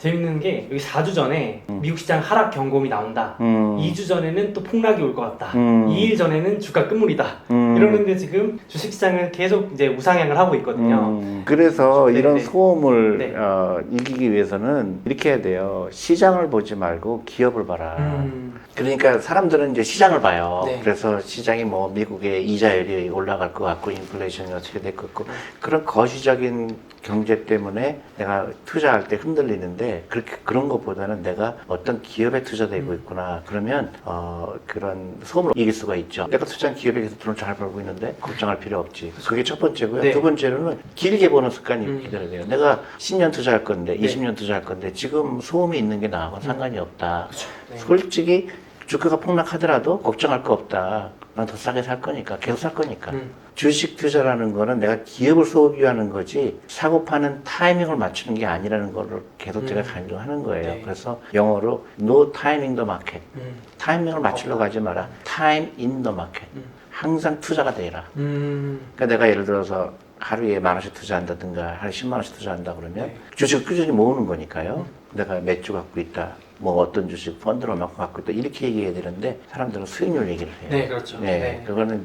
재밌는 게 여기 4주 전에 미국 시장 하락 경고음이 나온다. 음. 2주 전에는 또 폭락이 올 것 같다. 음. 2일 전에는 주가 끝물이다. 음. 이러는데 지금 주식 시장은 계속 이제 우상향을 하고 있거든요. 음, 그래서 네, 이런 네. 소음을 네. 어, 이기기 위해서는 이렇게 해야 돼요. 시장을 보지 말고 기업을 봐라. 음. 그러니까 사람들은 이제 시장을 봐요. 네. 그래서 시장이 뭐 미국의 이자율이 올라갈 것 같고 인플레이션이 어떻게 될 것 같고 그런 거시적인 경제 때문에 내가 투자할 때 흔들리는데 그렇게 그런 것보다는 내가 어떤 기업에 음. 투자되고 있구나 그러면 어 그런 소음을 이길 수가 있죠. 내가 투자한 기업에 계속 돈을 잘 벌고 있는데 걱정할 필요 없지. 그게 첫 번째고요. 네. 두 번째로는 길게 보는 습관이 음. 기다려야 돼요. 내가 10년 투자할 건데 네. 20년 투자할 건데 지금 소음이 있는 게 나하고는 상관이 없다. 네. 솔직히 주가가 폭락하더라도 걱정할 거 없다. 난더 싸게 살 거니까 계속 살 거니까. 음. 주식 투자라는 거는 내가 기업을 소비하는 거지 사고 파는 타이밍을 맞추는 게 아니라는 거를 계속 제가 음. 강조하는 거예요. 네. 그래서 영어로 no timing the market. 음. 타이밍을 맞추려고 하지 마라. time in the market. 음. 항상 투자가 되라. 음. 그러니까 내가 예를 들어서 하루에 만 원씩 투자한다든가 하루에 10만 원씩 투자한다 그러면 네. 주식을 꾸준히 모으는 거니까요. 내가 몇 주 갖고 있다. 뭐 어떤 주식 펀드를 얼마큼 갖고 있다. 이렇게 얘기해야 되는데 사람들은 수익률 얘기를 해요. 네, 그렇죠. 네, 네. 그거는 어,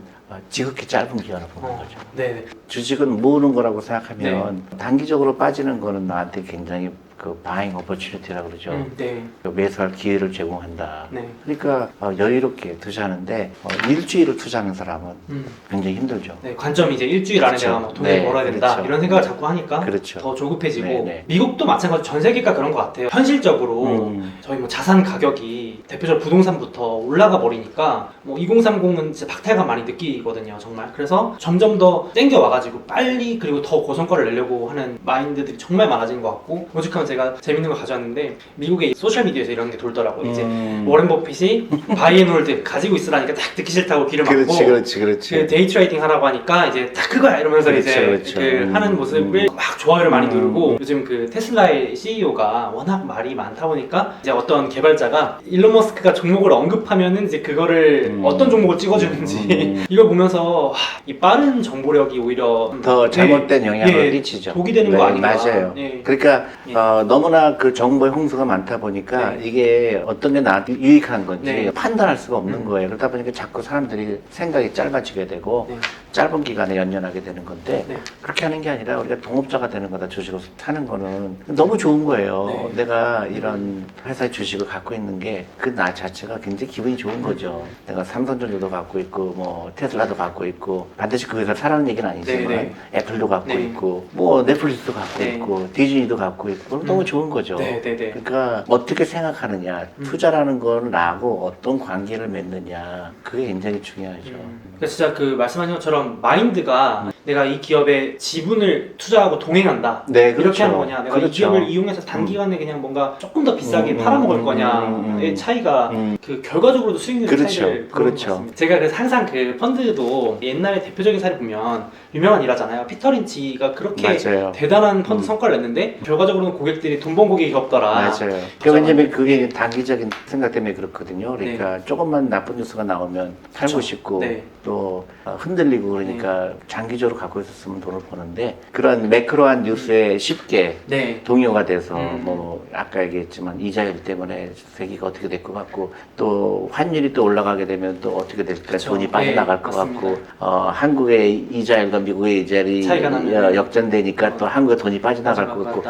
지극히 짧은 기간을 보는 어. 거죠. 네, 네. 주식은 모으는 거라고 생각하면 네. 단기적으로 빠지는 거는 나한테 굉장히 그 바잉 오퍼츄니티라고 그러죠. 음, 네. 그 매수할 기회를 제공한다. 네. 그러니까 어, 여유롭게 투자하는데 어, 일주일을 투자하는 사람은 음. 굉장히 힘들죠. 네, 관점이 이제 일주일 안에 그렇죠. 내가 막 돈을 네, 벌어야 된다 그렇죠. 이런 생각을 자꾸 하니까 그렇죠. 더 조급해지고 네, 네. 미국도 마찬가지 전 세계가 그런 것 같아요. 현실적으로 음. 저희 뭐 자산 가격이 대표적으로 부동산부터 올라가 버리니까 뭐 2030은 진짜 박탈감 많이 느끼거든요 정말 그래서 점점 더 땡겨 와가지고 빨리 그리고 더 고성과를 내려고 하는 마인드들이 정말 많아진 것 같고 오죽하면 제가 재밌는 거 가져왔는데 미국의 소셜 미디어에서 이런 게 돌더라고요 이제 음. 워렌 버핏이 바이앤홀드 가지고 있으라니까 딱 듣기 싫다고 귀를 막고 그렇지, 그렇지, 그렇지. 그 데이 트레이딩 하라고 하니까 이제 다 그거야 이러면서 그렇죠, 이제 그렇죠. 그 음, 하는 모습을 음. 막 좋아요를 많이 음. 누르고 요즘 그 테슬라의 CEO가 워낙 말이 많다 보니까 이제 어떤 개발자가 일론 머스크가 종목을 언급하면은 이제 그거를 음. 어떤 종목을 찍어주는지 음. 이걸 보면서 와, 이 빠른 정보력이 오히려 더 잘못된 예, 영향을 예, 끼치죠. 독이 되는 네, 거 아닌가 맞아요. 예. 그러니까 예. 어, 너무나 그 정보의 홍수가 많다 보니까 네. 이게 어떤 게 나한테 유익한 건지 네. 판단할 수가 없는 음. 거예요. 그러다 보니까 자꾸 사람들이 생각이 짧아지게 되고 네. 짧은 기간에 연연하게 되는 건데 네. 그렇게 하는 게 아니라 우리가 동업자가 되는 거다 주식을 사는 거는 너무 좋은 거예요. 네. 내가 이런 회사의 주식을 갖고 있는 게그 나 자체가 굉장히 기분이 좋은 거죠. 내가 삼성전자도 갖고 있고 뭐 테슬라도 갖고 있고 반드시 그 회사 사라는 얘기는 아니지만 네, 네. 애플도 갖고 네. 있고 뭐 넷플릭스도 갖고 네. 있고 디즈니도 갖고 있고 그럼 너무 음. 좋은 거죠. 네, 네, 네. 그러니까 어떻게 생각하느냐 음. 투자라는 건 나하고 어떤 관계를 맺느냐 그게 굉장히 중요하죠. 음. 그러니까 진짜 그 말씀하신 것처럼 마인드가 내가 이 기업에 지분을 투자하고 동행한다 네, 이렇게 그렇죠. 하는 거냐 내가 이 그렇죠. 기업을 이용해서 단기간에 그냥 뭔가 조금 더 비싸게 음, 팔아먹을 음, 거냐의 음, 음. 차이가 음. 그 결과적으로도 수익률 그렇죠. 차이를 보는 그렇죠. 것 같습니다. 제가 그래서 항상 그 펀드도 옛날에 대표적인 사례 보면 유명한 일하잖아요. 피터 린치가 그렇게 맞아요. 대단한 펀드 음. 성과를 냈는데 결과적으로는 고객들이 돈 번 고객이 없더라. 맞아요. 그 왜냐면 그게 단기적인 생각 때문에 그렇거든요. 그러니까 조금만 나쁜 뉴스가 나오면 살고 그쵸. 싶고 네. 또 어, 흔들리고 그러니까 장기적으로 갖고 있었으면 돈을 버는데 그런 매크로한 뉴스에 쉽게 네. 동요가 돼서 음. 뭐 아까 얘기했지만 이자율 때문에 세계가 어떻게 될 것 같고 또 환율이 또 올라가게 되면 또 어떻게 될까 그쵸. 돈이 빠져나갈 네, 것 맞습니다. 같고 어, 한국의 이자율과 미국의 이자율이 차이가 나면. 어, 역전되니까 또 한국의 돈이 빠져나갈 것 같고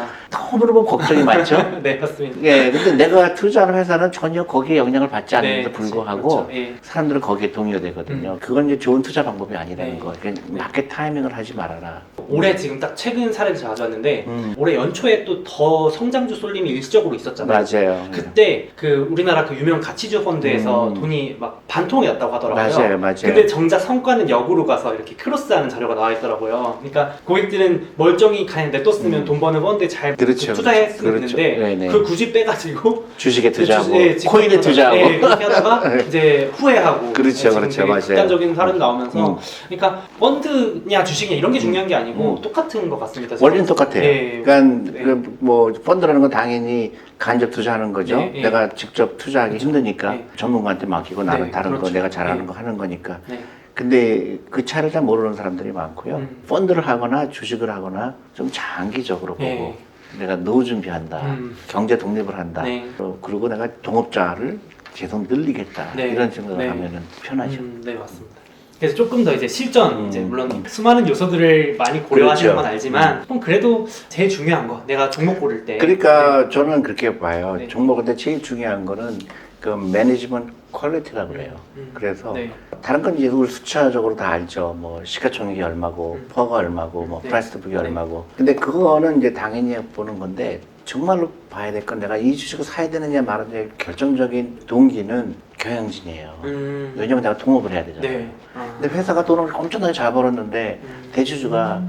너무너무 걱정이 많죠. 네 맞습니다. 예, 근데 내가 투자하는 회사는 전혀 거기에 영향을 받지 않는데도 네, 불구하고 그렇죠. 예. 사람들은 거기에 동요되거든요. 그건 이제 좋은 투자 방법이 아니라는 네. 거. 그러니까 마켓 타이밍을 하지 말아라. 올해 지금 딱 최근 사례를 제가 가져왔는데 음. 올해 연초에 또 더 성장주 쏠림이 일시적으로 있었잖아요. 맞아요. 그때 그 우리나라 그 유명 가치주 펀드에서 음. 돈이 막 반통이 났다고 하더라고요. 맞아요, 맞아요. 근데 정작 성과는 역으로 가서 이렇게 크로스하는 자료가 나와 있더라고요. 그러니까 고객들은 멀쩡히 그냥 냅뒀으면 음. 돈 버는 펀드에 잘 그렇죠. 투자했으면 그렇죠. 되는데 네네. 그걸 굳이 빼가지고 주식에 투자하고 주- 예, 지금 코인에 투자하고 예, 그렇게 하다가 이제 후회하고 그렇죠, 지금 그렇죠. 되게 맞아요. 극단적인 사례 나오면서 음. 그러니까 펀드냐 주식이냐 이런 게 중요한 게 아니고 음. 똑같은 것 같습니다. 원리는 똑같아요. 예. 그러니까 네. 그뭐 펀드라는 건 당연히 간접 투자하는 거죠. 네, 예. 내가 직접 투자하기 힘드니까 네. 전문가한테 맡기고 나는 네, 다른 거 그렇죠. 내가 잘하는 네. 거 하는 거니까. 네. 근데 그 차를 잘 모르는 사람들이 많고요. 음. 펀드를 하거나 주식을 하거나 좀 장기적으로 보고 예. 내가 노후 준비한다. 음. 경제 독립을 한다. 네. 어, 그리고 내가 동업자를 계속 늘리겠다. 네. 이런 생각을 네. 하면은 편하죠. 음, 네 맞습니다. 그래서 조금 더 이제 실전 음. 이제 물론 수많은 요소들을 많이 고려하시는 그렇죠. 건 알지만 좀 그래도 제일 중요한 거 내가 종목 고를 때 그러니까 저는 그렇게 봐요. 네. 종목인데 제일 중요한 거는 그 매니지먼트 퀄리티라고 그래요. 음. 그래서 네. 다른 건 이제 우리 숫자적으로 다 알죠. 뭐 시가총액이 얼마고, 음. 퍼가 얼마고, 뭐 네. 프라이스 북이 네. 얼마고. 근데 그거는 이제 당연히 보는 건데 정말로 봐야 될 건 내가 이 주식을 사야 되느냐 말느냐 결정적인 동기는 경영진이에요. 음. 왜냐면 내가 동업을 해야 되잖아요. 네. 아. 근데 회사가 돈을 엄청나게 잘 벌었는데 음. 대주주가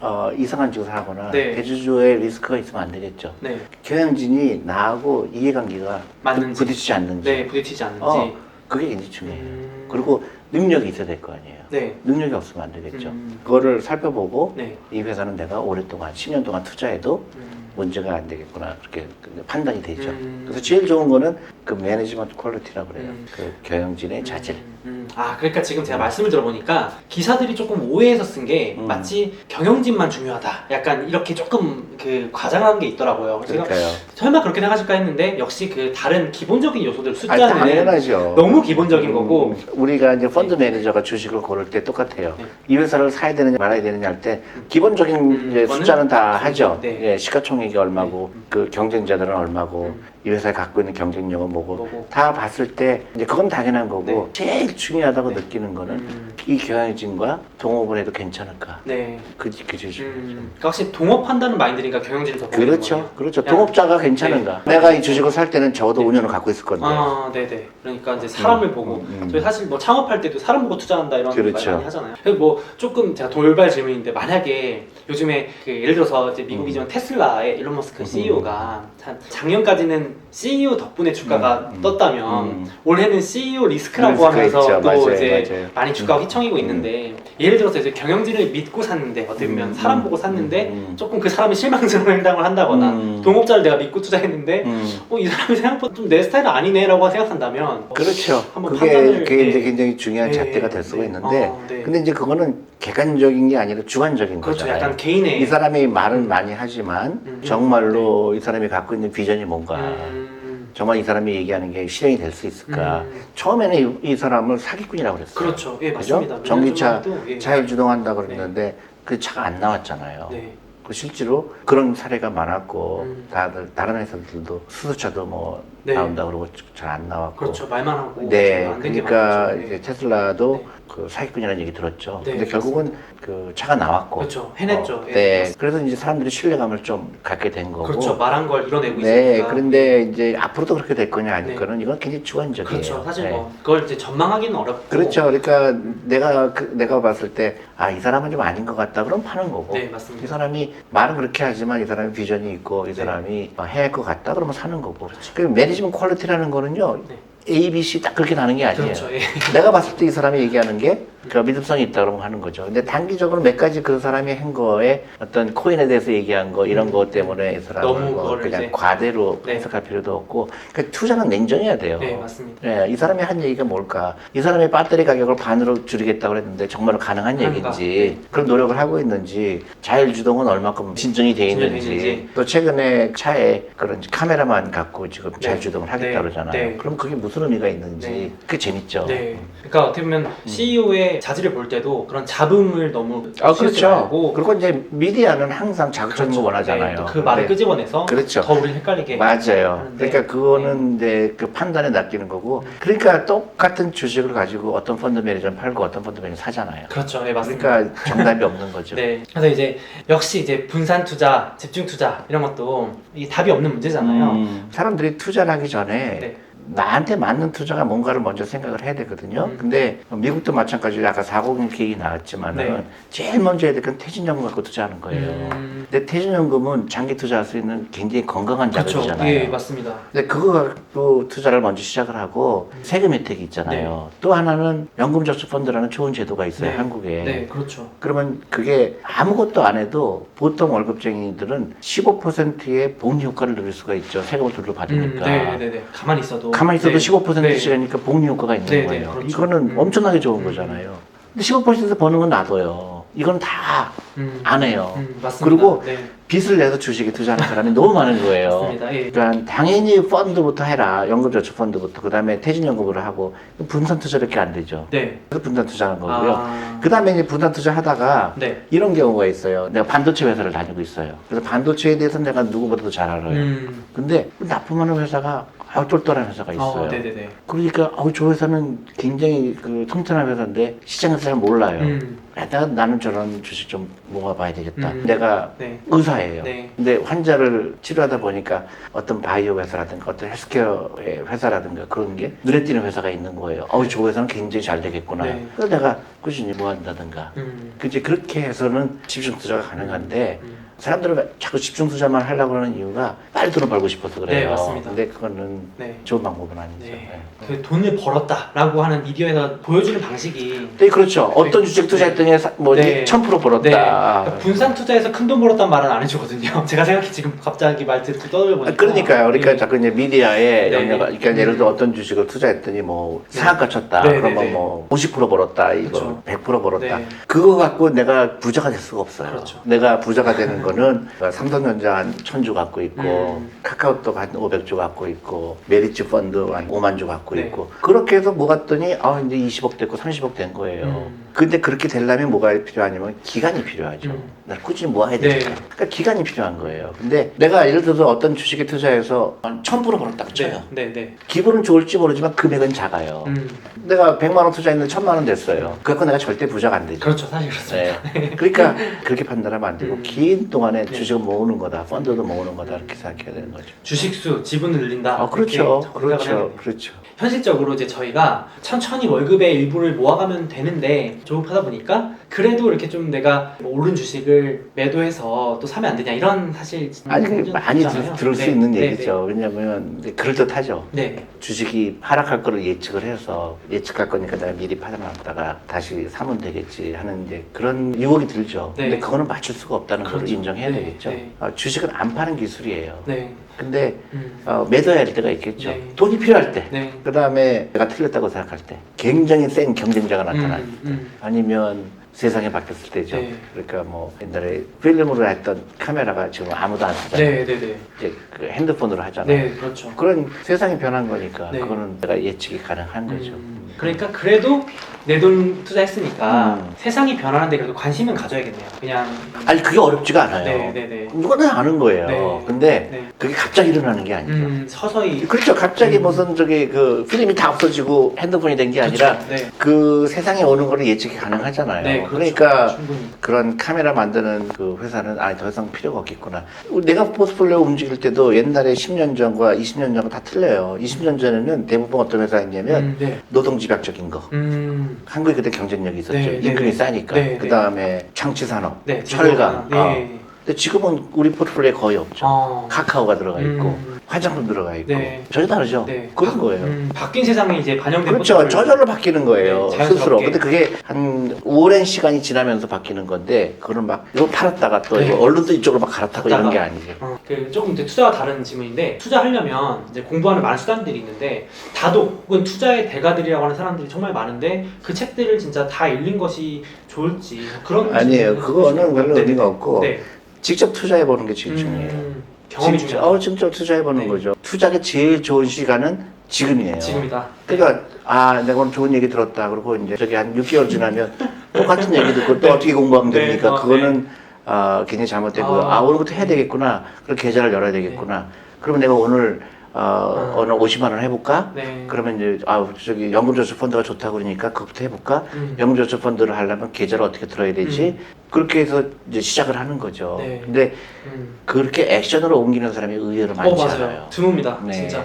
어, 이상한 짓을 하거나 네. 대주주의 리스크가 있으면 안 되겠죠. 네. 경영진이 나하고 이해관계가 맞는지. 부딪히지 않는지 네 부딪히지 않는지. 어, 그게 굉장히 중요해요. 음. 그리고 능력이 있어야 될 거 아니에요. 네. 능력이 없으면 안 되겠죠. 음. 그거를 살펴보고 네. 이 회사는 내가 오랫동안 10년 동안 투자해도 음. 문제가 안 되겠구나 그렇게 판단이 되죠. 음. 그래서 제일 좋은 거는 그 매니지먼트 퀄리티라고 그래요. 음. 그 경영진의 자질. 음, 음. 아 그러니까 지금 제가 말씀을 들어보니까 기사들이 조금 오해해서 쓴 게 음. 마치 경영진만 중요하다. 약간 이렇게 조금 그 과장한 게 있더라고요. 그래서 그러니까요. 설마 그렇게 생각하실까 했는데 역시 그 다른 기본적인 요소들 아니, 숫자는 당연하죠. 너무 기본적인 거고. 음, 우리가 이제 펀드 매니저가 주식을 고를 때 똑같아요. 네. 이 회사를 사야 되느냐 말아야 되느냐 할 때 기본적인 음, 숫자는 다 하죠. 네. 예, 시가총액 이 얼마고 네. 그 경쟁자들은 얼마고 음. 이 회사에 갖고 있는 경쟁력은 뭐고 뭐고. 다 봤을 때 이제 그건 당연한 거고 네. 제일 중요하다고 네. 느끼는 거는 음. 이 경영진과 동업을 해도 괜찮을까? 네. 그, 그게 중요하죠. 음. 그러니까 확실히 동업한다는 마인드니까 경영진을 더 그렇죠. 그렇죠. 그냥- 동업자가 괜찮은가? 내가 이 주식을 살 때는 적어도 네. 5년을 갖고 있을 건데. 아, 네 네. 그러니까 이제 사람을 음, 보고 음, 음. 저희 사실 뭐 창업할 때도 사람 보고 투자한다 이런 그렇죠. 말 많이 하잖아요. 그래서 뭐 조금 제가 돌발 질문인데 만약에 요즘에 그 예를 들어서 이제 미국이지만 음. 테슬라의 일론 머스크 CEO가 한 작년까지는 CEO 덕분에 주가가 음, 음. 떴다면 음. 올해는 CEO 리스크라고 리스크가 하면서 있죠. 또 맞아요, 이제 맞아요. 많이 주가가 음. 휘청이고 음. 있는데 예를 들어서 이제 경영진을 믿고 샀는데 어떻게 보면 음, 사람 음, 보고 샀는데 음, 음. 조금 그 사람이 실망스러운 행동을 한다거나 음. 동업자를 내가 믿고 투자했는데 음. 어, 이 사람이 생각보다 좀 내 스타일은 아니네라고 생각한다면 그렇죠. 한번 그게, 판단을, 그게 네. 이제 굉장히 중요한 네, 잣대가 될 수가 네. 있는데, 아, 네. 근데 이제 그거는 객관적인 게 아니라 주관적인 그렇죠. 거잖아요. 약간 개인의 이 사람이 말은 많이 하지만 음. 정말로 이 사람이 갖고 있는 비전이 뭔가, 음, 정말 이 사람이 얘기하는 게 실행이 될 수 있을까. 음. 처음에는 이, 이 사람을 사기꾼이라고 그랬어요. 그렇죠. 예, 그죠? 맞습니다. 전기차 예. 자율주동한다 그랬는데 그 차가 안 나왔잖아요. 네. 그 실제로 그런 사례가 많았고 음. 다들 다른 회사들도 수소차도 뭐 네. 나온다 그러고 잘 안 나왔고 그렇죠. 말만 하고 네 그러니까 많죠. 이제 네. 테슬라도 네. 그 사기꾼이라는 얘기 들었죠 네, 근데 결국은 그 차가 나왔고 그렇죠. 해냈죠. 어, 예, 네. 그래서 이제 사람들이 신뢰감을 좀 갖게 된 거고 그렇죠. 말한 걸 이뤄내고 네 있으니까. 그런데 이제 앞으로도 그렇게 될 거냐 아닐 네. 거는 이건 굉장히 주관적이에요 그렇죠. 사실 네. 뭐 그걸 이제 전망하기는 어렵고 그렇죠. 그러니까 내가 그- 내가 봤을 때 아 이 사람은 좀 아닌 것 같다. 그럼 파는 거고. 네, 이 맞습니다. 사람이 말은 그렇게 하지만 이 사람이 비전이 있고 이 네. 사람이 해야 할 것 같다. 그러면 사는 거고. 그 매니지먼트 퀄리티라는 거는요. 네. A, B, C 딱 그렇게 나는 게 아니에요. 그렇죠. 예. 내가 봤을 때 이 사람이 얘기하는 게 그 믿음성이 있다 그러면 하는 거죠. 근데 단기적으로 몇 가지 그 사람이 한 거에 어떤 코인에 대해서 얘기한 거 이런 거 때문에 이 사람을 너무 뭐 그냥 이제- 과대로 네. 해석할 필요도 없고 그러니까 투자는 냉정해야 돼요. 네, 맞습니다. 예, 이 사람이 한 얘기가 뭘까? 이 사람이 배터리 가격을 반으로 줄이겠다고 그랬는데 정말로 가능한 가능한가? 얘기인지 네. 그런 노력을 하고 있는지 자율주동은 얼마큼 진전이 돼 있는지 있는지. 또 최근에 차에 그런 카메라만 갖고 지금 네. 자율주동을 하겠다 네. 그러잖아요. 네. 그럼 그게 무슨 의미가 있는지 네. 그게 재밌죠. 네. 그러니까 어떻게 보면 CEO의 자질을 볼 때도 그런 잡음을 너무 아 그렇죠. 말고 그리고 이제 미디어는 항상 자극적인 거 원하잖아요. 네, 그 말을 근데 끄집어내서 그렇죠. 더 우리를 헷갈리게 맞아요. 하는데, 그러니까 그거는 이제 그 판단에 낚이는 거고, 그러니까 똑같은 주식을 가지고 어떤 펀드 매니저는 팔고 어떤 펀드 매니저는 사잖아요. 그렇죠. 네, 맞습니다. 그러니까 정답이 없는 거죠. 네. 그래서 이제 역시 이제 분산 투자, 집중 투자 이런 것도 이게 답이 없는 문제잖아요. 음, 사람들이 투자를 하기 전에 네. 나한테 맞는 투자가 뭔가를 먼저 생각을 해야 되거든요. 음. 근데 미국도 마찬가지로 아까 4공인 계획이 나왔지만은 네. 제일 먼저 해야 될 건 퇴직연금 갖고 투자하는 거예요. 음, 근데 퇴직연금은 장기 투자할 수 있는 굉장히 건강한. 자금이잖아요. 예, 맞습니다. 근데 그거 갖고 투자를 먼저 시작을 하고 세금 혜택이 있잖아요. 또 하나는 연금저축펀드라는 좋은 제도가 있어요, 네. 한국에. 네, 그렇죠. 그러면 그게 아무것도 안 해도 보통 월급쟁이들은 15%의 복리 효과를 누릴 수가 있죠. 세금을 음, 받으니까. 네, 네, 네. 가만히 있어도 가만히 있어도 네. 15%씩이니까 복리 효과가 있는 네, 네, 거예요. 그렇죠. 이거는 음. 엄청나게 좋은 음. 거잖아요. 근데 15% 버는 건 놔둬요. 이건 다 음. 안 해요. 음, 맞습니다. 그리고 네, 빚을 내서 주식에 투자하는 사람이 너무 많은 거예요. 맞습니다. 예. 그러니까 당연히 펀드부터 해라. 연금저축 펀드부터 그 다음에 퇴직연금으로 하고 분산 투자밖에 안 되죠. 네. 그래서 분산 투자하는 거고요. 아, 그 다음에 이제 분산 투자 하다가 네. 이런 경우가 있어요. 내가 반도체 회사를 다니고 있어요. 그래서 반도체에 대해서 내가 누구보다도 잘 알아요. 음. 근데 납품하는 회사가 아주 똘똘한 회사가 있어요. 어, 네네네. 그러니까 아우 저 회사는 굉장히 그 통탄한 회사인데 시장에서 잘 몰라요. 음. 내가 나는 저런 주식 좀 모아봐야 되겠다. 음. 내가 네. 의사예요. 네. 근데 환자를 치료하다 보니까 어떤 바이오 회사라든가 어떤 헬스케어의 회사라든가 그런 게 눈에 띄는 회사가 있는 거예요. 어우 저 회사는 굉장히 잘 되겠구나. 네. 그래서 내가 꾸준히 모아한다든가. 음. 이제 그렇게 해서는 집중 투자가 가능한데 음. 사람들은 자꾸 집중 투자만 하려고 하는 이유가 빨리 돈을 벌고 싶어서 그래요. 네, 맞습니다. 근데 그거는 네. 좋은 방법은 아니죠. 네. 네. 그 돈을 벌었다라고 하는 미디어에서 보여주는 방식이 네, 그렇죠. 어떤 주식 투자했더니 사- 뭐지 네. 1000% 벌었다. 네. 그러니까 분산 투자해서 큰 돈 벌었단 말은 안 해주거든요. 제가 생각해 지금 갑자기 말 듣고 떠들어 보니까. 아, 그러니까요. 그러니까 네. 자꾸 이제 미디어에 네. 영향을, 그러니까 예를 들어 어떤 주식을 투자했더니 뭐 상한가 쳤다. 네, 네, 그러면 네. 뭐50% 벌었다. 이거 그렇죠. 100% 벌었다. 네. 그거 갖고 내가 부자가 될 수가 없어요. 그렇죠. 내가 부자가 되는 거는 삼성전자 한 1000주 갖고 있고 음. 카카오톡 한 500주 갖고 있고 메리츠 펀드 한 5만 주 갖고 네. 있고 그렇게 해서 모았더니 아 이제 20억 됐고 30억 된 거예요. 음. 근데 그렇게 되려면 뭐가 필요하냐면 기간이 필요하죠. 음. 나 꾸준히 모아야 네. 되니까. 그러니까 기간이 필요한 거예요. 근데 내가 예를 들어서 어떤 주식에 투자해서 한1000% 벌었다고 쳐요. 네, 네, 네. 기분은 좋을지 모르지만 금액은 작아요. 음. 내가 100만 원 투자했는데 1000만 원 됐어요. 그래서 내가 절대 부자가 안 되죠. 그렇죠, 사실 그렇습니다. 네. 그러니까 그렇게 판단하면 안 되고 음. 긴 동안 에 네. 주식을 모으는 거다, 펀드도 모으는 거다 이렇게 생각해야 되는 거죠. 주식수, 지분을 늘린다. 아, 그렇죠, 그렇죠. 그렇죠. 현실적으로 이제 저희가 천천히 월급의 일부를 모아가면 되는데 조급하다 보니까 그래도 이렇게 좀 내가 뭐 오른 주식을 매도해서 또 사면 안 되냐 이런 사실 아니 많이. 들, 수 네, 있는 네, 얘기죠. 왜냐하면 그럴 듯하죠. 네. 네. 주식이 하락할 거를 예측을 해서 예측할 거니까 내가 미리 팔아놨다가 다시 사면 되겠지 하는 이제 그런 유혹이 들죠. 네. 근데 그거는 맞출 수가 없다는 걸 그렇죠. 인정해야 네, 되겠죠. 네. 아, 주식은 안 파는 기술이에요. 네. 근데 음. 어, 매도해야 할 때가 있겠죠. 네. 돈이 필요할 때. 네. 그 다음에 내가 틀렸다고 생각할 때. 굉장히 센 경쟁자가 나타날 때. 음, 음. 아니면 세상이 바뀌었을 때죠. 네. 그러니까 뭐 옛날에 필름으로 했던 카메라가 지금 아무도 안 쓰잖아요. 네, 네, 네. 이제 그 핸드폰으로 하잖아요. 네, 그렇죠. 그런 세상이 변한 거니까 네. 그거는 내가 예측이 가능한 거죠. 음, 그러니까 그래도 내 돈 투자했으니까 음. 세상이 변하는데 그래도 관심은 가져야겠네요. 그냥 아니 그게 어렵지가 않아요. 네, 네, 네. 누구나 아는 거예요. 네. 근데 네. 그게 갑자기 일어나는 게 아니죠. 음, 서서히 그렇죠. 갑자기 음. 무슨 저기 그 필름이 다 없어지고 핸드폰이 된 게 아니라 그렇죠. 네. 그 세상에 오는 거를 예측이 가능하잖아요. 네, 그렇죠. 그러니까 충분히. 그런 카메라 만드는 그 회사는 아니 더 이상 필요가 없겠구나. 내가 포스폴리오 움직일 때도 옛날에 10년 전과 20년 전과 다 틀려요. 20년 전에는 대부분 어떤 회사였냐면 음, 네. 노동 집약적인 거. 음, 한국이 그때 경쟁력이 있었죠. 네, 네, 임금이 네. 싸니까. 네, 네. 그 다음에 장치산업, 네. 철강. 네. 어. 근데 지금은 우리 포트폴리오에 거의 없죠. 어. 카카오가 들어가 있고 음. 화장품 들어가 있고 네. 전혀 다르죠. 네. 그런 바- 거예요. 음, 바뀐 세상에 이제 반영된 그렇죠. 저절로 바뀌는 거예요. 네. 스스로. 근데 그게 한 오랜 시간이 지나면서 바뀌는 건데, 그거는 막, 이거 팔았다가 또, 네. 이거 언론도 이쪽으로 막 갈아타고 이런. 게 아니죠. 어, 그 조금 이제 투자와 다른 질문인데 투자하려면 이제 공부하는 많은 수단들이 있는데 다독 혹은 투자의 대가들이라고 하는 사람들이 정말 많은데 그 책들을 진짜 다 읽는 것이 좋을지 그런 아니에요. 그거는. 별로 네, 의미가 네. 없고, 네. 직접 투자해 보는 게 제일 중요해요. 음, 경험이 직접, 중요하다. 어, 직접 투자해 보는 네. 거죠. 투자가 제일 좋은 시간은 지금이에요. 지금이다. 그러니까 아 내가 오늘 좋은 얘기 들었다 그러고 이제 저기 한 6개월 지나면 똑같은 얘기 듣고 또 어떻게 공부하면 네, 됩니까? 어, 그거는 아 굉장히 잘못되고요. 아. 아, 오늘부터 해야 되겠구나. 그럼 계좌를 열어야 되겠구나. 그러면 내가 오늘 어, 아. 오늘 50만 원 해볼까? 네. 그러면 이제 아 저기 연금저축 펀드가 좋다고 그러니까 그것부터 해볼까? 음. 연금저축 펀드를 하려면 계좌를 어떻게 들어야 되지? 그렇게 해서 이제 시작을 하는 거죠. 네. 근데 음. 그렇게 액션으로 옮기는 사람이 의외로 많지 어 맞아요. 않아요. 드뭅니다. 네. 진짜.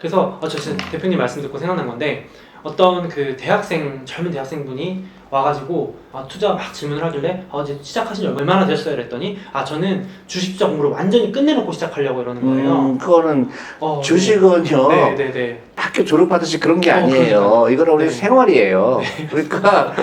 그래서 어, 저 진짜 대표님 말씀 듣고 생각난 건데 어떤 그 대학생 젊은 대학생분이 와가지고 아, 투자 막 질문을 하길래 아, 이제 시작하신 지 얼마나 되셨어요? 그랬더니 아 저는 주식 투자 공부를 완전히 끝내놓고 시작하려고 이러는 거예요. 음, 그거는 어, 주식은요. 네, 네, 네. 학교 졸업하듯이 그런 게 어, 아니에요. 그러니까요. 이거는 우리 네. 생활이에요. 그러니까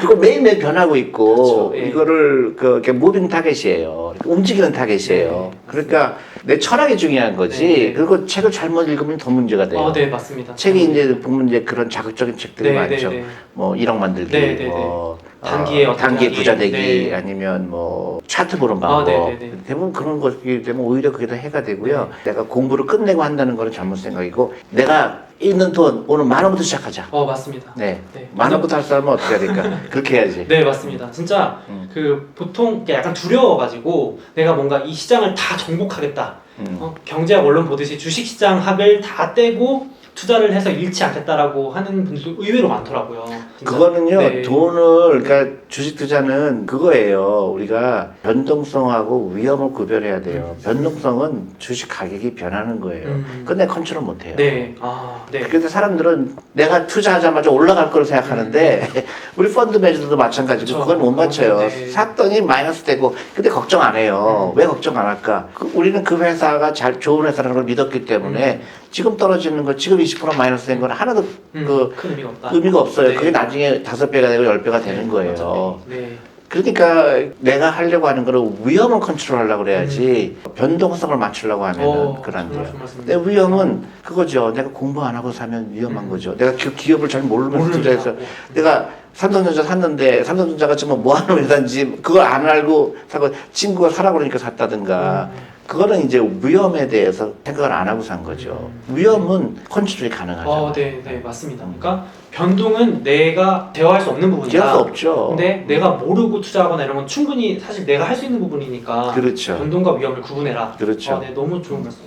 그거 매일매일 변하고 있고 그렇죠. 예. 이거를 그 이렇게 무빙 타겟이에요. 움직이는 타겟이에요. 네, 그러니까 내 철학이 중요한 거지. 네. 그리고 책을 잘못 읽으면 더 문제가 돼요. 어, 네, 맞습니다. 책이 이제 보면 이제 그런 자극적인 책들이 네, 많죠. 네, 네. 뭐 1억 만들기, 네, 네, 뭐 단기에 어, 어떤 단기 단기, 부자 되기 네. 아니면 뭐 차트 보는 아, 방법 네, 네, 네. 대부분 그런 것이기 때문에 오히려 그게 더 해가 되고요. 내가 공부를 끝내고 한다는 거는 잘못 생각이고 내가 있는 돈 오늘 만 원부터 시작하자. 어 맞습니다. 네. 네. 만 원부터 할 사람은 어떻게 해야 될까? 그렇게 해야지. 네 맞습니다. 진짜 음. 그 보통 약간 두려워가지고 내가 뭔가 이 시장을 다 정복하겠다. 음. 어, 경제학 원론 보듯이 주식시장 학을 다 떼고 투자를 해서 잃지 않겠다라고 하는 분들도 의외로 많더라고요. 진짜. 그거는요 네. 돈을 그러니까 주식 투자는 그거예요 우리가 변동성하고 위험을 구별해야 돼요 변동성은 주식 가격이 변하는 거예요 음. 근데 컨트롤 못해요 네, 아, 네. 그래서 사람들은 내가 투자하자마자 올라갈 거로 생각하는데 우리 펀드 매니저도 마찬가지고 그쵸. 그걸 못 맞춰요 네. 샀더니 마이너스 되고 근데 걱정 안 해요 음. 왜 걱정 안 할까 그 우리는 그 회사가 잘 좋은 회사라는 걸 믿었기 때문에 지금 떨어지는 거 지금 20% 마이너스 된 건 하나도 음, 그 큰 의미가 없다. 의미가 없어요. 네. 그게 나중에 다섯 배가 되고 열 배가 되는 네, 거예요. 네. 그러니까 내가 하려고 하는 거는 위험을 컨트롤 하려고 그래야지 변동성을 맞추려고 하면은 음. 어, 안 정말 근데 위험은 그거죠. 내가 공부 안 하고 사면 위험한 음. 거죠. 내가 그 기업을 잘 모르면서 투자해서. 내가 삼성전자 샀는데 삼성전자가 지금 뭐 하는 회사인지 그걸 안 알고 사고 친구가 사라고 그러니까 샀다든가 음. 그거는 이제 위험에 대해서 생각을 안 하고 산 거죠. 위험은 컨트롤이 가능하죠. 어, 네, 네, 맞습니다. 그러니까 변동은 내가 제어할 수 없는 부분이다. 제할 수 없죠. 근데 내가 모르고 투자하거나 이런 건 충분히 사실 내가 할 수 있는 부분이니까 그렇죠. 변동과 위험을 구분해라. 그렇죠. 어, 네, 너무 좋은 말씀.